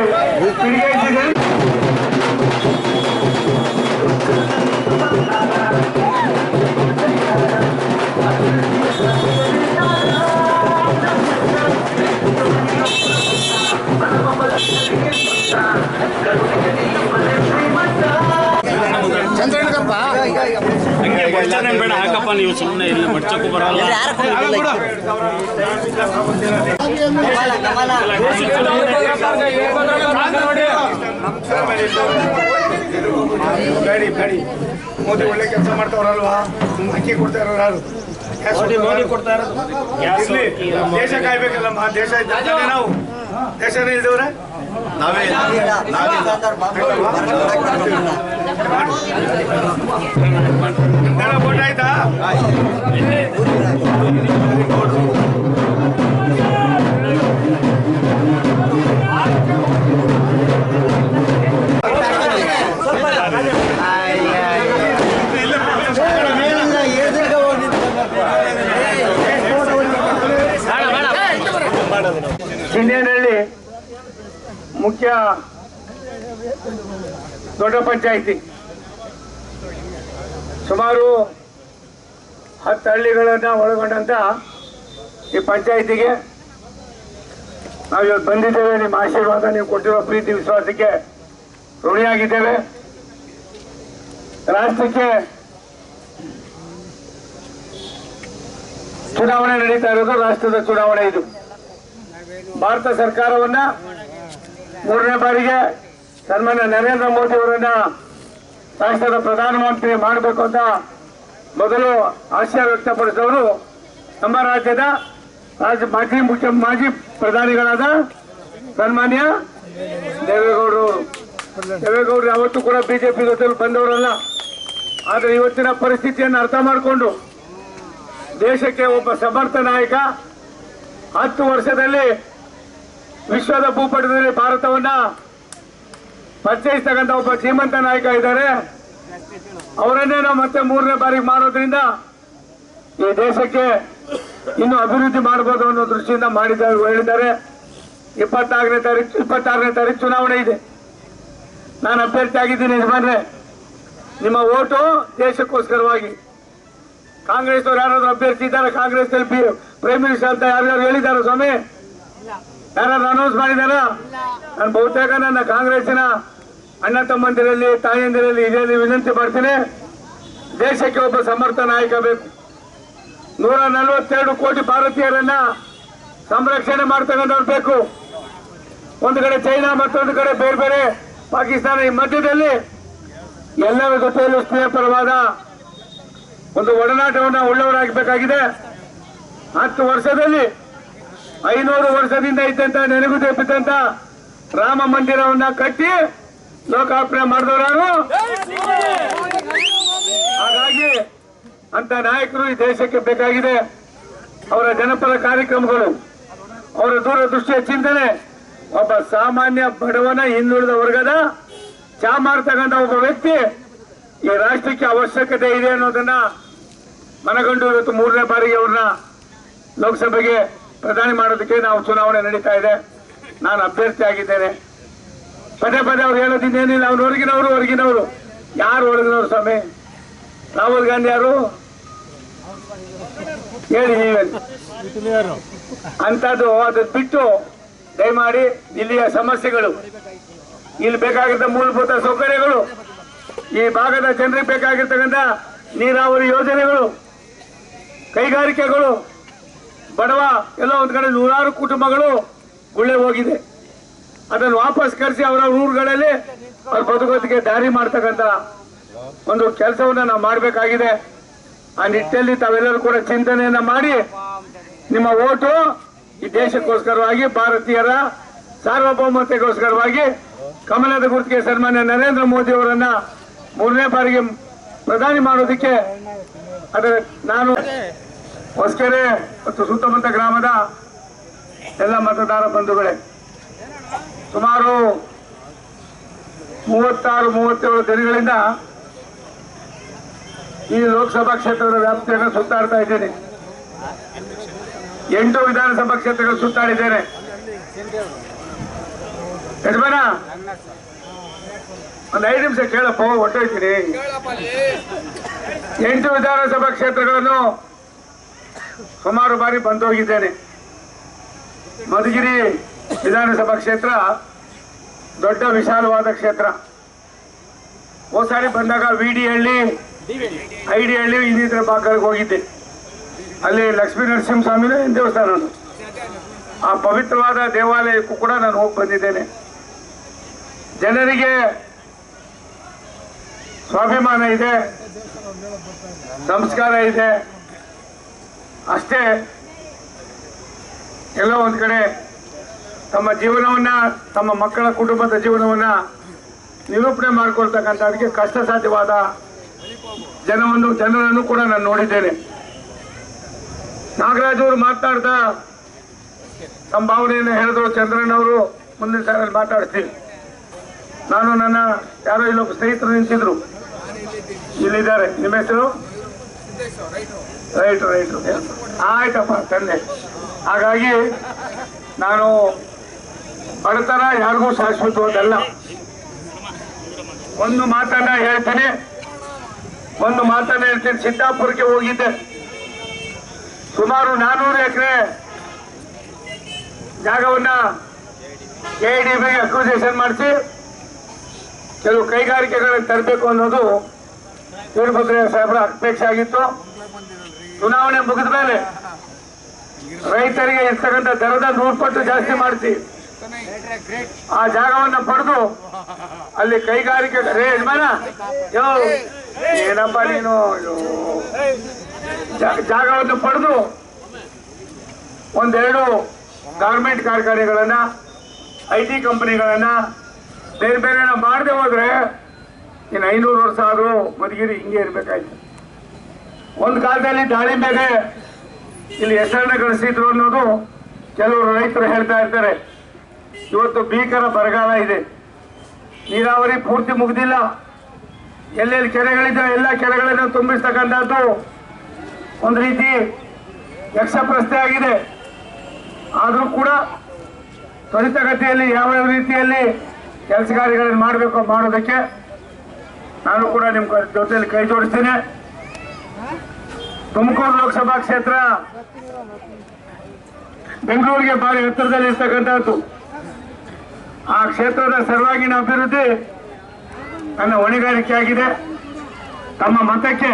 우리가 지금 చంద్రుడు గప్ప ಮಡ್ಚನೆ ಬೇಡ ಹಾಕಪ್ಪ ನೀವು ಸುಮ್ಮನೆ ಇಲ್ಲ ಮಡ್ಚಕ್ಕೂ ಬರಲ್ಲ ಬೇಡಿ ಬೇಡಿ ಮೋದಿ ಒಳ್ಳೆ ಕೆಲಸ ಮಾಡ್ತಾವ್ರಲ್ವಾ ಅಕ್ಕಿ ಕೊಡ್ತಾ ಇರೋರು ಯಾರು ಮೋದಿ ಕೊಡ್ತಾ ಇರೋದು ಗ್ಯಾಸ್ ಇರ್ಲಿ, ದೇಶ ಕಾಯ್ಬೇಕಲ್ಲಮ್ಮ ದೇಶ ಇದ್ದಾನೆ ನಾವು ದೇಶನೇ ಇಲ್ದವ್ರೆ ನಿಮ್ದೆಲ್ಲ ಇಂಡಿಯನ್ಹಳ್ಳಿ ಮುಖ್ಯ ದೊಡ್ಡ ಪಂಚಾಯಿತಿ. ಸುಮಾರು ಹತ್ತು ಹಳ್ಳಿಗಳನ್ನು ಒಳಗೊಂಡಂತ ಈ ಪಂಚಾಯಿತಿಗೆ ನಾವು ಇವತ್ತು ಬಂದಿದ್ದೇವೆ. ನಿಮ್ಮ ಆಶೀರ್ವಾದ ನೀವು ಕೊಟ್ಟಿರೋ ಪ್ರೀತಿ, ವಿಶ್ವಾಸಕ್ಕೆ ಋಣಿಯಾಗಿದ್ದೇವೆ. ರಾಷ್ಟ್ರಕ್ಕೆ ಚುನಾವಣೆ ನಡೀತಾ ಇರೋದು, ರಾಷ್ಟ್ರದ ಚುನಾವಣೆ ಇದು. ಭಾರತ ಸರ್ಕಾರವನ್ನ ಮೂರನೇ ಬಾರಿಗೆ ಸನ್ಮಾನ್ಯ ನರೇಂದ್ರ ಮೋದಿ ಅವರನ್ನ ರಾಷ್ಟ್ರದ ಪ್ರಧಾನಮಂತ್ರಿ ಮಾಡಬೇಕು ಅಂತ ಮೊದಲು ಆಶಯ ವ್ಯಕ್ತಪಡಿಸಿದವರು ನಮ್ಮ ರಾಜ್ಯದ ರಾಜ್ಯ ಮಾಜಿ ಮುಖ್ಯ ಮಾಜಿ ಪ್ರಧಾನಿಗಳಾದ ಸನ್ಮಾನ್ಯ ದೇವೇಗೌಡರು ದೇವೇಗೌಡರು ಯಾವತ್ತೂ ಕೂಡ ಬಿಜೆಪಿ ಜೊತೆ ಬಂದವರಲ್ಲ. ಆದರೆ ಇವತ್ತಿನ ಪರಿಸ್ಥಿತಿಯನ್ನು ಅರ್ಥ ಮಾಡಿಕೊಂಡು ದೇಶಕ್ಕೆ ಒಬ್ಬ ಸಮರ್ಥ ನಾಯಕ ಹತ್ತು ವರ್ಷದಲ್ಲಿ ವಿಶ್ವದ ಭೂಪಟದಲ್ಲಿ ಭಾರತವನ್ನ ಪರಿಚಯಿಸ್ತಕ್ಕಂಥ ಒಬ್ಬ ಶ್ರೀಮಂತ ನಾಯಕ ಇದ್ದಾರೆ. ಅವರನ್ನೇ ನಾವು ಮತ್ತೆ ಮೂರನೇ ಬಾರಿಗೆ ಮಾಡೋದ್ರಿಂದ ಈ ದೇಶಕ್ಕೆ ಇನ್ನು ಅಭಿವೃದ್ಧಿ ಮಾಡಬಹುದು ಅನ್ನೋ ದೃಷ್ಟಿಯಿಂದ ಮಾಡಿದ್ದಾರೆ ಹೇಳಿದ್ದಾರೆ. ಇಪ್ಪತ್ತಾರನೇ ತಾರೀಕು ಇಪ್ಪತ್ತಾರನೇ ತಾರೀಕು ಚುನಾವಣೆ ಇದೆ. ನಾನು ಅಭ್ಯರ್ಥಿ ಆಗಿದ್ದೀನಿ ಯಜಮಾನ್ರೆ. ನಿಮ್ಮ ಓಟು ದೇಶಕ್ಕೋಸ್ಕರವಾಗಿ. ಕಾಂಗ್ರೆಸ್ ಅವರು ಯಾರಾದ್ರೂ ಅಭ್ಯರ್ಥಿ ಇದ್ದಾರೆ? ಕಾಂಗ್ರೆಸ್ ಪ್ರೈಮ್ ಮಿನಿಸ್ಟರ್ ಅಂತ ಯಾರ್ಯಾರು ಹೇಳಿದ್ದಾರೆ ಸ್ವಾಮಿ? ಯಾರಾದ್ರೂ ಅನೌನ್ಸ್ ಮಾಡಿದಾರ ನಾನು ಬಹುತೇಕ ನನ್ನ ಕಾಂಗ್ರೆಸ್ಸಿನ ಅಣ್ಣ ತಮ್ಮಂದಿರಲ್ಲಿ ತಾಯಂದಿರಲ್ಲಿ ಇದರಲ್ಲಿ ವಿನಂತಿ ಮಾಡ್ತೀನಿ. ದೇಶಕ್ಕೆ ಒಬ್ಬ ಸಮರ್ಥ ನಾಯಕ ಬೇಕು. ನೂರ ನಲವತ್ತೆರಡು ಕೋಟಿ ಭಾರತೀಯರನ್ನ ಸಂರಕ್ಷಣೆ ಮಾಡ್ತಕ್ಕಂಥವ್ರು ಬೇಕು. ಒಂದು ಕಡೆ ಚೈನಾ, ಮತ್ತೊಂದು ಕಡೆ ಬೇರೆ ಬೇರೆ ಪಾಕಿಸ್ತಾನ ಈ ಮಧ್ಯದಲ್ಲಿ ಎಲ್ಲರ ಜೊತೆಯಲ್ಲೂ ಸ್ನೇಹಪರವಾದ ಒಂದು ಒಡನಾಟವನ್ನು ಉಳ್ಳವರಾಗಬೇಕಾಗಿದೆ ಹತ್ತು ವರ್ಷದಲ್ಲಿ, ಐನೂರು ವರ್ಷದಿಂದ ಇದ್ದಂತ ನೆನಗುದೇ ಬಿದ್ದಂತ ರಾಮ ಮಂದಿರವನ್ನ ಕಟ್ಟಿ ಲೋಕಾರ್ಪಣೆ ಮಾಡಿದವರು ಹಾಗಾಗಿ ಅಂತ ನಾಯಕರು ಈ ದೇಶಕ್ಕೆ ಬೇಕಾಗಿದೆ ಅವರ ಜನಪರ ಕಾರ್ಯಕ್ರಮಗಳು ಅವರ ದೂರದೃಷ್ಟಿಯ ಚಿಂತನೆ ಒಬ್ಬ ಸಾಮಾನ್ಯ ಬಡವನ ಹಿಂದುಳಿದ ವರ್ಗದ ಚಾ ಮಾಡ್ತಕ್ಕಂಥ ಒಬ್ಬ ವ್ಯಕ್ತಿ ಈ ರಾಷ್ಟ್ರಕ್ಕೆ ಅವಶ್ಯಕತೆ ಇದೆ ಅನ್ನೋದನ್ನ ಮನಗಂಡು ಇವತ್ತು ಮೂರನೇ ಬಾರಿಗೆ ಅವ್ರನ್ನ ಲೋಕಸಭೆಗೆ ಪ್ರಧಾನಿ ಮಾಡೋದಕ್ಕೆ ನಾವು ಚುನಾವಣೆ ನಡೀತಾ ಇದೆ. ನಾನು ಅಭ್ಯರ್ಥಿ ಆಗಿದ್ದೇನೆ. ಪದೇ ಪದೇ ಅವ್ರು ಹೇಳೋದಿನ್ನೇನಿಲ್ಲ, ಅವ್ರು ಹೊರಗಿನವರು ಹೊರಗಿನವರು. ಯಾರು ಹೊರಗಿನವರು ಸ್ವಾಮಿ? ರಾಹುಲ್ ಗಾಂಧಿ ಯಾರು? ಹೇಳಿ ನೀವೇ ಅಂತದ್ದು ಅದು ಬಿಟ್ಟು ದಯಮಾಡಿ ಇಲ್ಲಿಯ ಸಮಸ್ಯೆಗಳು, ಇಲ್ಲಿ ಬೇಕಾಗಿದ್ದ ಮೂಲಭೂತ ಸೌಕರ್ಯಗಳು, ಈ ಭಾಗದ ಜನರಿಗೆ ಬೇಕಾಗಿರ್ತಕ್ಕಂಥ ನೀರಾವರಿ ಯೋಜನೆಗಳು, ಕೈಗಾರಿಕೆಗಳು, ಬಡವ, ಎಲ್ಲ ಒಂದು ಕಡೆ ನೂರಾರು ಕುಟುಂಬಗಳು ಗುಳ್ಳೆ ಹೋಗಿದೆ. ಅದನ್ನು ವಾಪಸ್ ಕರೆಸಿ ಅವರ ಊರುಗಳಲ್ಲಿ ಅವ್ರ ಬದುಕೋದಕ್ಕೆ ದಾರಿ ಮಾಡ್ತಕ್ಕಂಥ ಒಂದು ಕೆಲಸವನ್ನ ನಾವು ಮಾಡಬೇಕಾಗಿದೆ. ಆ ನಿಟ್ಟಲ್ಲಿ ತಾವೆಲ್ಲರೂ ಕೂಡ ಚಿಂತನೆಯನ್ನ ಮಾಡಿ ನಿಮ್ಮ ಓಟು ಈ ದೇಶಕ್ಕೋಸ್ಕರವಾಗಿ, ಭಾರತೀಯರ ಸಾರ್ವಭೌಮತೆಗೋಸ್ಕರವಾಗಿ ಕಮಲದ ಗುರುತಿಗೆ ಸನ್ಮಾನ್ಯ ನರೇಂದ್ರ ಮೋದಿ ಅವರನ್ನ ಮೂರನೇ ಬಾರಿಗೆ ಪ್ರಧಾನಿ ಮಾಡೋದಕ್ಕೆ ಅದರ ನಾನು ಹೊಸಕೆರೆ ಮತ್ತು ಸುತ್ತಮುತ್ತ ಗ್ರಾಮದ ಎಲ್ಲ ಮತದಾರ ಬಂಧುಗಳೇ. ಸುಮಾರು ಮೂವತ್ತಾರು, ಮೂವತ್ತೇಳು ದಿನಗಳಿಂದ ಈ ಲೋಕಸಭಾ ಕ್ಷೇತ್ರದ ವ್ಯಾಪ್ತಿಯನ್ನು ಸುತ್ತಾಡ್ತಾ ಇದ್ದೇನೆ. ಎಂಟು ವಿಧಾನಸಭಾ ಕ್ಷೇತ್ರಗಳು ಸುತ್ತಾಡಿದ್ದೇನೆ. ಯಜಮಾನ, ಒಂದು ಐದು ನಿಮಿಷ ಕೇಳಪ್ಪ ಹೊಟ್ಟೋಯ್ತೀನಿ ಎಂಟು ವಿಧಾನಸಭಾ ಕ್ಷೇತ್ರಗಳನ್ನು ಸುಮಾರು ಬಾರಿ ಬಂದೋಗಿದ್ದೇನೆ ಮಧುಗಿರಿ ವಿಧಾನಸಭಾ ಕ್ಷೇತ್ರ ದೊಡ್ಡ ವಿಶಾಲವಾದ ಕ್ಷೇತ್ರ. ಹೋಸಾರಿ ಸಾರಿ ಬಂದಾಗ V D Halli I D Halli ಇನ್ನಿತರ ಭಾಗಗಳಿಗೆ ಹೋಗಿದ್ದೆ. ಅಲ್ಲಿ ಲಕ್ಷ್ಮೀ ನರಸಿಂಹಸ್ವಾಮಿನ ದೇವಸ್ಥಾನ. ಆ ಪವಿತ್ರವಾದ ದೇವಾಲಯಕ್ಕೂ ಕೂಡ ನಾನು ಹೋಗಿ ಬಂದಿದ್ದೇನೆ. ಜನರಿಗೆ ಸ್ವಾಭಿಮಾನ ಇದೆ, ಸಂಸ್ಕಾರ ಇದೆ. ಅಷ್ಟೇ, ಎಲ್ಲ ಒಂದು ಕಡೆ ತಮ್ಮ ಜೀವನವನ್ನ, ತಮ್ಮ ಮಕ್ಕಳ ಕುಟುಂಬದ ಜೀವನವನ್ನ ನಿರೂಪಣೆ ಮಾಡಿಕೊಳ್ತಕ್ಕಂಥ ಅದಕ್ಕೆ ಕಷ್ಟ ಸಾಧ್ಯವಾದ ಜನವನ್ನು, ಜನರನ್ನು ಕೂಡ ನಾನು ನೋಡಿದ್ದೇನೆ. ನಾಗರಾಜ್ ಅವರು ಮಾತನಾಡ್ತಾ ತಮ್ಮ ಭಾವನೆಯನ್ನು ಹೇಳಿದ್ರು, ಚಂದ್ರನ್ ಅವರು ಮುಂದಿನ ಸಾರಲ್ಲಿ ಮಾತಾಡ್ತೀನಿ. ನಾನು ನನ್ನ ಯಾರೋ ಇಲ್ಲೊಬ್ಬ ಸ್ನೇಹಿತರು ನಿಂತಿದ್ರು. ಇಲ್ಲಿದ್ದಾರೆ. ನಿಮ್ಮ ಹೆಸರು? Right right. ಆಯ್ತಪ್ಪ, ತಂದೆ. ಹಾಗಾಗಿ ನಾನು ಬಡತನ ಯಾರಿಗೂ ಶಾಶ್ವತವಾದಲ್ಲ. ಒಂದು ಮಾತನ್ನ ಹೇಳ್ತೀನಿ. ಒಂದು ಮಾತನ್ನ ಹೇಳ್ತೀನಿ. ಸಿದ್ದಾಪುರಕ್ಕೆ ಹೋಗಿದ್ದೆ. ಸುಮಾರು ನಾನೂರು ಎಕರೆ ಜಾಗವನ್ನ ಕೆ ಡಿ ಬಿಗೆ ಅಕ್ವಿಸೇಷನ್ ಮಾಡಿಸಿ, ಕೆಲವು ಕೈಗಾರಿಕೆಗಳನ್ನು ತರಬೇಕು ಅನ್ನೋದು ವೀರಭದ್ರಯ್ಯ ಸಾಹೇಬರ ಅಪೇಕ್ಷೆ ಆಗಿತ್ತು. ಚುನಾವಣೆ ಮುಗಿದ ಮೇಲೆ ರೈತರಿಗೆ ಇರ್ತಕ್ಕಂಥ ದರದ ನೂರು ಪಟ್ಟು ಜಾಸ್ತಿ ಮಾಡಿಸಿ. ಆ ಜಾಗವನ್ನ ಪಡೆದು ಅಲ್ಲಿ ಕೈಗಾರಿಕೆ ರೇ ಯಜಮಾನ, ಯೋ, ಏನಪ್ಪ ನೀನು ಜಾಗವನ್ನು ಪಡೆದು ಒಂದೆರಡು ಗಾರ್ಮೆಂಟ್ ಕಾರ್ಖಾನೆಗಳನ್ನ ಐ ಟಿ ಕಂಪನಿಗಳನ್ನ ಬೇರೆ ಬೇರೆ ಮಾಡದೆ ಹೋದ್ರೆ ಇನ್ನು ಐನೂರು ವರ್ಷ ಆದ್ರೂ ಮದಗಿರಿ ಹಿಂಗೆ ಇರ್ಬೇಕಾಯ್ತು. ಒಂದು ಕಾಲದಲ್ಲಿ ದಾಳಿಂಬೆಗೆ ಇಲ್ಲಿ ಹೆಸರನ್ನ ಗಳಿಸಿದ್ರು ಅನ್ನೋದು ಕೆಲವರು ರೈತರು ಹೇಳ್ತಾ ಇರ್ತಾರೆ. ಇವತ್ತು ಭೀಕರ ಬರಗಾಲ ಇದೆ. ನೀರಾವರಿ ಪೂರ್ತಿ ಮುಗಿದಿಲ್ಲ. ಎಲ್ಲೆಲ್ಲಿ ಕೆರೆಗಳಿದ್ದ ಎಲ್ಲ ಕೆರೆಗಳನ್ನು ತುಂಬಿಸ್ತಕ್ಕಂಥದ್ದು ಒಂದು ರೀತಿ ಯಕ್ಷಪ್ರಶ್ನೆ ಆಗಿದೆ. ಆದರೂ ಕೂಡ ತ್ವರಿತಗತಿಯಲ್ಲಿ ಯಾವ ಯಾವ ರೀತಿಯಲ್ಲಿ ಕೆಲಸ ಮಾಡಬೇಕು ಮಾಡೋದಕ್ಕೆ ನಾನು ಕೂಡ ನಿಮ್ಮ ಜೊತೆಯಲ್ಲಿ ಕೈ ಜೋಡಿಸ್ತೀನಿ. ತುಮಕೂರು ಲೋಕಸಭಾ ಕ್ಷೇತ್ರ ಬೆಂಗಳೂರಿಗೆ ಭಾರಿ ಹತ್ತಿರದಲ್ಲಿ ಇರ್ತಕ್ಕಂಥದ್ದು ಆ ಕ್ಷೇತ್ರದ ಸರ್ವಾಂಗೀಣ ಅಭಿವೃದ್ಧಿ ನನ್ನ ಹೊಣೆಗಾರಿಕೆ ಆಗಿದೆ ತಮ್ಮ ಮತಕ್ಕೆ